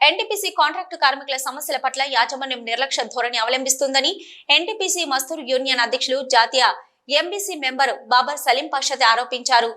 NTPC contract కార్మికుల సమస్యల పట్ల యాజమాన్యం నిర్లక్ష్య ధోరణి అవలంబిస్తుందని ఎన్టీపీసీ మస్తూర్ యూనియన్ అధ్యక్షులు జాతీయ ఎంబీసీ మెంబర్ బాబర్ సలీం పాషాద్ ఆరోపించారు.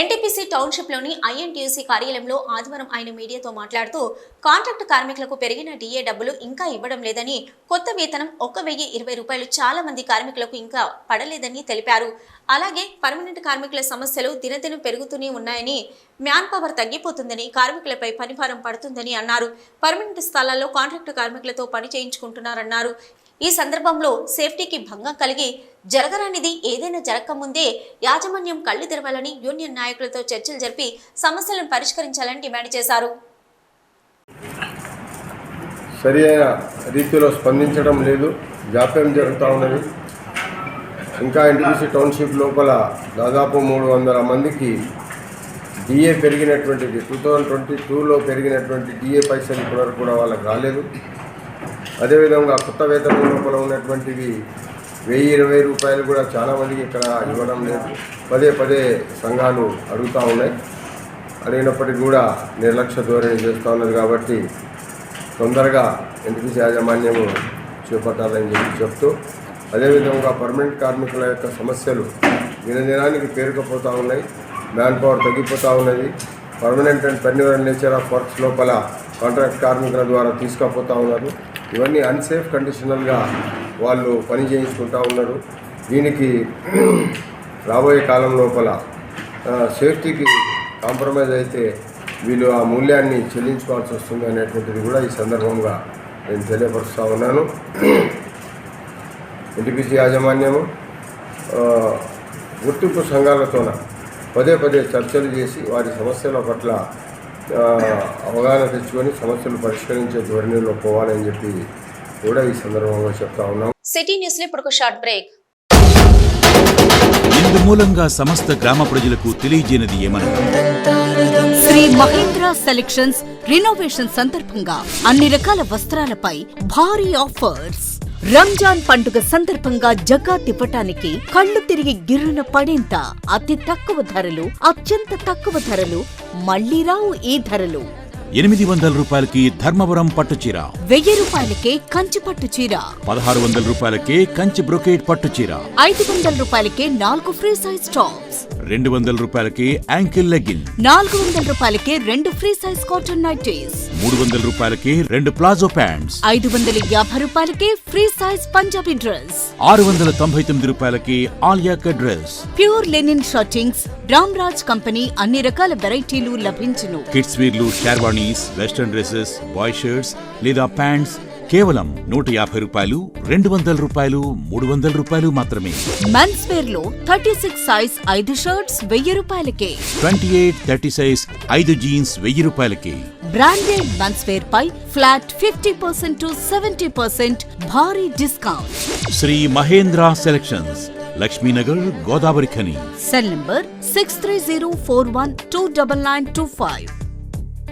ఎన్టీపీసీ టౌన్షిప్లోని ఐఎన్టీయూసీ కార్యాలయంలో ఆదివారం ఆయన మీడియాతో మాట్లాడుతూ కాంట్రాక్టు కార్మికులకు పెరిగిన డిఏ డబ్బులు ఇంకా ఇవ్వడం లేదని కొత్త వేతనం ఒక వెయ్యి ఇరవై రూపాయలు చాలా మంది కార్మికులకు ఇంకా పడలేదని తెలిపారు. అలాగే పర్మనెంట్ కార్మికుల సమస్యలు దినదినం పెరుగుతూనే ఉన్నాయని మ్యాన్ పవర్ తగ్గిపోతుందని కార్మికులపై పనిభారం పడుతుందని అన్నారు. పర్మనెంట్ స్థలాల్లో కాంట్రాక్టు కార్మికులతో పని చేయించుకుంటున్నారన్నారు. ఈ సందర్భంలో సేఫ్టీకి భంగం కలిగి జరగరానిది ఏదైనా జరగకముందే యాజమాన్యం కళ్ళు తెరవాలని యూనియన్ నాయకులతో చర్చలు జరిపి సమస్యలను పరిష్కరించాలని డిమాండ్ చేశారు. సరి అయిన రీతిలో స్పందించడం లేదు. జాప్యం జరుగుతూ ఉన్నది. ఇంకా ఎన్టీసీ టౌన్షిప్ లోపల దాదాపు మూడు వందల మందికి డిఏ పెరిగినటువంటిది టూ థౌజండ్ ట్వంటీ టూలో పెరిగినటువంటి డిఏ పైసలు ఇప్పటివరకు కూడా వాళ్ళకి రాలేదు. అదేవిధంగా కొత్త వేతన లోపల ఉన్నటువంటివి వెయ్యి ఇరవై రూపాయలు కూడా చాలా మందికి ఇక్కడ ఇవ్వడం లేదు. పదే పదే సంఘాలు అడుగుతూ ఉన్నాయి. అడిగినప్పటికీ కూడా నిర్లక్ష్య ధోరణి చేస్తూ ఉన్నది కాబట్టి తొందరగా ఎన్టీపీసీ యాజమాన్యము చేపట్టాలని చెప్పి చెప్తూ అదేవిధంగా పర్మనెంట్ కార్మికుల యొక్క సమస్యలు దినదినానికి పేరుకుపోతూ ఉన్నాయి. మ్యాన్ పవర్ తగ్గిపోతూ ఉన్నది. Permanent and perennial nature of works లోపల కాంట్రాక్ట్ కార్మికుల ద్వారా తీసుకుపోతూ ఉన్నారు. ఇవన్నీ అన్సేఫ్ కండిషనల్గా వాళ్ళు పని చేయించుకుంటూ ఉన్నారు. దీనికి రాబోయే కాలం లోపల సేఫ్టీకి కాంప్రమైజ్ అయితే వీళ్ళు ఆ మూల్యాన్ని చెల్లించుకోవాల్సి వస్తుంది అనేటువంటిది కూడా ఈ సందర్భంగా నేను తెలియపరుస్తూ ఉన్నాను. ఎన్టీపీసీ యాజమాన్యము గుర్తింపు సంఘాలతోన పదే పదే చర్చలు చేసి వారి సమస్యల పట్ల అవగాహన తెచ్చుకొని సమస్యలు పరిష్కరించే ధోరణిలో పోవాలని చెప్పి కూడా ఈ సందర్భంగా చెప్తా ఉన్నాం. సిటీ న్యూస్లో ఇప్పుడు ఒక షార్ట్ బ్రేక్. ఇందు మూలంగా సమస్త గ్రామ ప్రజలకు తెలియజేయనిది ఏమనగా శ్రీ మహేంద్ర సెలెక్షన్స్ రినోవేషన్ సందర్భంగా అన్ని రకాల వస్త్రాలపై భారీ ఆఫర్స్. రంజాన్ పండుగ సందర్భంగా జకాత్ ఇవ్వటానికి కళ్ళు తిరిగి గిర్రున పడేంత అతి తక్కువ ధరలు అత్యంత తక్కువ ధరలు మళ్ళీ రావు ఈ ధరలు. ఎనిమిది వందల రూపాయలకి ధర్మవరం పట్టుచీర వెయ్యి రూపాయలకే కంచి పట్టు చీర. పదహారు వందల రూపాయలకే కంచి బ్రొకేట్ పట్టుచీర ఐదు వందల రూపాయలకే నాలుగు ఫ్రీ సైజ్ టాప్స్ రెండు వందల రూపాయలకి యాంకిల్ లెగిన్ నాలుగు వందల రూపాయలకే రెండు ఫ్రీ సైజ్ కాటన్ నైటీస్. మూడు వందల రూపాయలకి రెండు ప్లాజో ప్యాంట్స్. ఐదు వందల యాభై రూపాయలకే ఫ్రీ సైజ్ పంజాబీ డ్రెస్. ఆరు వందల తొంభై తొమ్మిది రూపాయలకి ఆలియాక dress. Pure linen shirtings Ram Raj company అన్ని రకాల వెరైటీలు లభించును. Kids వీర్లు sherwanis western dresses boy shirts లేదా ప్యాంట్స్ కేవలం నూట యాభై రూపాయలు రెండు వందల రూపాయలు మూడు వందల రూపాయలు మాత్రమే. మెన్స్ వేర్లో థర్టీ సిక్స్ సైజ్ ఐదు షర్ట్స్ వెయ్యి రూపాయలకే. ట్వంటీ ఎయిట్ థర్టీ సైజ్ ఐదు జీన్స్ వెయ్యి రూపాయలకి. Branded men's wear pi flat fifty percent to seventy percent భారీ discount. Shri Mahendra selections Lakshminagar Godavari Khani. Cell number six three zero four one two double nine two five.